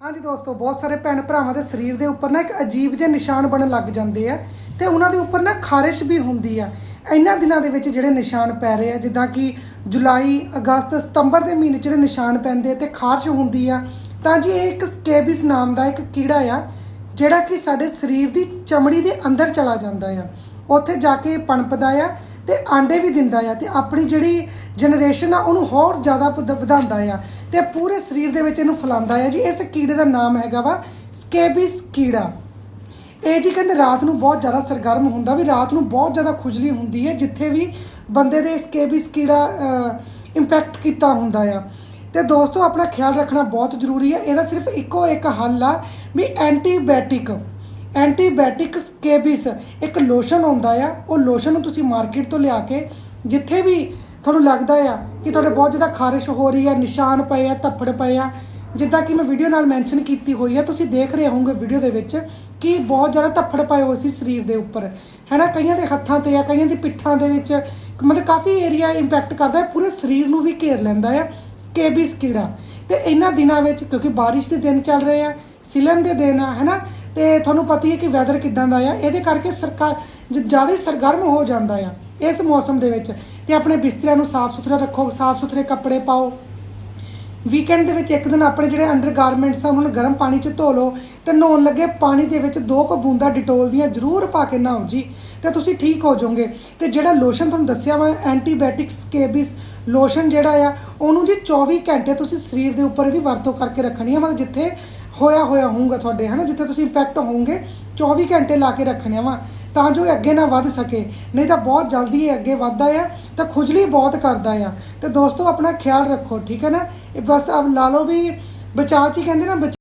ਹਾਂਜੀ ਦੋਸਤੋ, ਬਹੁਤ ਸਾਰੇ ਭੈਣ ਭਰਾਵਾਂ ਦੇ ਸਰੀਰ ਦੇ ਉੱਪਰ ਨਾ ਇੱਕ ਅਜੀਬ ਜਿਹੇ ਨਿਸ਼ਾਨ ਬਣਨ ਲੱਗ ਜਾਂਦੇ ਆ ਤੇ ਉਹਨਾਂ ਦੇ ਉੱਪਰ ਨਾ ਖਾਰਿਸ਼ ਵੀ ਹੁੰਦੀ ਆ। ਇਹਨਾਂ ਦਿਨਾਂ ਦੇ ਵਿੱਚ ਜਿਹੜੇ ਨਿਸ਼ਾਨ ਪੈ ਰਹੇ ਆ, ਜਿੱਦਾਂ ਕਿ ਜੁਲਾਈ, ਅਗਸਤ, ਸਤੰਬਰ ਦੇ ਮਹੀਨੇ 'ਚ ਜਿਹੜੇ ਨਿਸ਼ਾਨ ਪੈਂਦੇ ਤੇ ਖਾਰਸ਼ ਹੁੰਦੀ ਆ, ਤਾਂ ਜੀ ਇਹ ਇੱਕ ਸਕੇਬਿਸ ਨਾਮ ਦਾ ਇੱਕ ਕੀੜਾ ਆ, ਜਿਹੜਾ ਕਿ ਸਾਡੇ ਸਰੀਰ ਦੀ ਚਮੜੀ ਦੇ ਅੰਦਰ ਚਲਾ ਜਾਂਦਾ ਆ। ਉੱਥੇ ਜਾ ਕੇ ਪਣਪਦਾ ਆ ਤੇ ਆਂਡੇ ਵੀ ਦਿੰਦਾ ਆ ਤੇ ਆਪਣੀ ਜਿਹੜੀ ਜਨਰੇਸ਼ਨ ਆ, ਉਹਨੂੰ ਹੋਰ ਜ਼ਿਆਦਾ ਵਧ- ਵਧਾਉਂਦਾ ਆ ਤੇ ਪੂਰੇ ਸਰੀਰ ਦੇ ਵਿੱਚ ਇਹਨੂੰ ਫੈਲਾਉਂਦਾ ਆ ਜੀ। ਇਸ ਕੀੜੇ ਦਾ ਨਾਮ ਹੈਗਾ ਵਾ ਸਕੇਬਿਸ ਕੀੜਾ। ਇਹ ਜੀ ਕਹਿੰਦੇ ਰਾਤ ਨੂੰ ਬਹੁਤ ਜ਼ਿਆਦਾ ਸਰਗਰਮ ਹੁੰਦਾ, ਵੀ ਰਾਤ ਨੂੰ ਬਹੁਤ ਜ਼ਿਆਦਾ ਖੁਜਲੀ ਹੁੰਦੀ ਹੈ, ਜਿੱਥੇ ਵੀ ਬੰਦੇ ਦੇ ਸਕੇਬਿਸ ਕੀੜਾ ਇੰਪੈਕਟ ਕੀਤਾ ਹੁੰਦਾ ਆ। ਤੇ ਦੋਸਤੋ, ਆਪਣਾ ਖਿਆਲ ਰੱਖਣਾ ਬਹੁਤ ਜ਼ਰੂਰੀ ਹੈ ਇਹਦਾ ਸਿਰਫ ਇੱਕੋ ਇੱਕ ਹੱਲ ਆ ਵੀ ਐਂਟੀਬਾਇਓਟਿਕ ਐਂਟੀਬਾਇਓਟਿਕ ਸਕੇਬਿਸ ਇੱਕ ਲੋਸ਼ਨ ਹੁੰਦਾ ਆ। ਉਹ ਲੋਸ਼ਨ ਨੂੰ ਤੁਸੀਂ ਮਾਰਕੀਟ ਤੋਂ ਲਿਆ ਕੇ ਜਿੱਥੇ ਵੀ ਤੁਹਾਨੂੰ ਲੱਗਦਾ ਆ ਕਿ ਤੁਹਾਡੇ ਬਹੁਤ ਜ਼ਿਆਦਾ ਖਾਰਿਸ਼ ਹੋ ਰਹੀ ਆ, ਨਿਸ਼ਾਨ ਪਏ ਆ, ਧੱਫੜ ਪਏ ਆ? ਜਿੱਦਾਂ ਕਿ ਮੈਂ ਵੀਡੀਓ ਨਾਲ ਮੈਂਸ਼ਨ ਕੀਤੀ ਹੋਈ ਹੈ ਤੁਸੀਂ ਦੇਖ ਰਹੇ ਹੋਵੋਗੇ ਵੀਡੀਓ ਦੇ ਵਿੱਚ ਕਿ ਬਹੁਤ ਜ਼ਿਆਦਾ ਧੱਫੜ ਪਏ ਹੋਏ ਸੀ ਸਰੀਰ ਦੇ ਉੱਪਰ। ਹੈਨਾ, ਕਈਆਂ ਦੇ ਹੱਥਾਂ ਤੇ ਆ, ਕਈਆਂ ਦੀ ਪਿੱਠਾਂ ਦੇ ਵਿੱਚ, ਮਤਲਬ ਕਾਫੀ ਏਰੀਆ ਇੰਪੈਕਟ ਕਰਦਾ ਹੈ, ਪੂਰੇ ਸਰੀਰ ਨੂੰ ਵੀ ਘੇਰ ਲੈਂਦਾ ਹੈ ਸਕੇਬਿਸ ਕੀੜਾ। ਤੇ ਇਹਨਾਂ ਦਿਨਾਂ ਵਿੱਚ, ਕਿਉਂਕਿ ਬਾਰਿਸ਼ ਦੇ ਦਿਨ ਚੱਲ ਰਹੇ ਆ, ਸਿਲਨ ਦੇ ਦਿਨ ਆ, ਹੈਨਾ, ਤੇ ਤੁਹਾਨੂੰ ਪਤਾ ਹੀ ਹੈ ਕਿ ਵੈਦਰ ਕਿਦਾਂ ਦਾ ਆ, ਇਹਦੇ ਕਰਕੇ ਸਰਕਾਰ, ਜ- ਜ਼ਿਆਦਾ ਸਰਗਰਮ ਹੋ ਜਾਂਦਾ ਆ। ਇਸ ਮੌਸਮ ਦੇ ਵਿੱਚ ਤੇ ਆਪਣੇ ਬਿਸਤਰਿਆਂ ਨੂੰ ਸਾਫ਼ ਸੁਥਰਾ ਰੱਖੋ, ਸਾਫ਼ ਸੁਥਰੇ ਕੱਪੜੇ ਪਾਓ। ਵੀਕਐਂਡ ਦੇ ਵਿੱਚ ਇੱਕ ਦਿਨ ਆਪਣੇ ਜਿਹੜੇ ਅੰਡਰਗਾਰਮੈਂਟਸ ਆ, ਉਹਨਾਂ ਨੂੰ ਗਰਮ ਪਾਣੀ 'ਚ ਧੋ ਲਓ ਤੇ ਨਹਾਉਣ ਲੱਗੇ ਪਾਣੀ ਦੇ ਵਿੱਚ ਦੋ ਕੁ ਬੂੰਦਾਂ ਡਿਟੋਲ ਦੀਆਂ ਜ਼ਰੂਰ ਪਾ ਕੇ ਨਹਾਓ ਜੀ, ਤੇ ਤੁਸੀਂ ਠੀਕ ਹੋ ਜਾਓਗੇ। ਤੇ ਜਿਹੜਾ ਲੋਸ਼ਨ ਤੁਹਾਨੂੰ ਦੱਸਿਆ ਵਾ ਐਂਟੀਬਾਇਓਟਿਕਸ ਸਕੇਬਿਸ ਲੋਸ਼ਨ ਜਿਹੜਾ ਆ, ਉਹਨੂੰ ਜੀ 24 ਘੰਟੇ ਤੁਸੀਂ ਸਰੀਰ ਦੇ ਉੱਪਰ ਇਹਦੀ ਵਰਤੋਂ ਕਰਕੇ ਰੱਖਣੀ ਹੈ ਮਤਲਬ ਜਿੱਥੇ ਹੋਇਆ ਹੋਇਆ ਹੋਊਗਾ ਤੁਹਾਡੇ, ਹਨਾ? ਜਿੱਥੇ ਤੁਸੀਂ ਇੰਪੈਕਟ ਹੋਵੋਗੇ 24 ਘੰਟੇ ਲਾ ਕੇ ਰੱਖਣੇ ਵਾ। ਤਾਂ ਜੋ ਇਹ ਅੱਗੇ ਨਾ ਵੱਧ ਸਕੇ। ਨਹੀਂ ਤਾਂ ਬਹੁਤ ਜਲਦੀ ਇਹ ਅੱਗੇ ਵੱਧਦਾ ਆ ਤਾਂ ਖੁਜਲੀ ਬਹੁਤ ਕਰਦਾ ਆ। ਤੇ ਦੋਸਤੋ, ਆਪਣਾ ਖਿਆਲ ਰੱਖੋ, ਠੀਕ ਹੈ ਨਾ? ਬਸ ਅਬ ਲਾ ਲਓ ਵੀ ਬਚਾਅ ਚ ਹੀ ਕਹਿੰਦੇ ਨਾ ਬਚਾਅ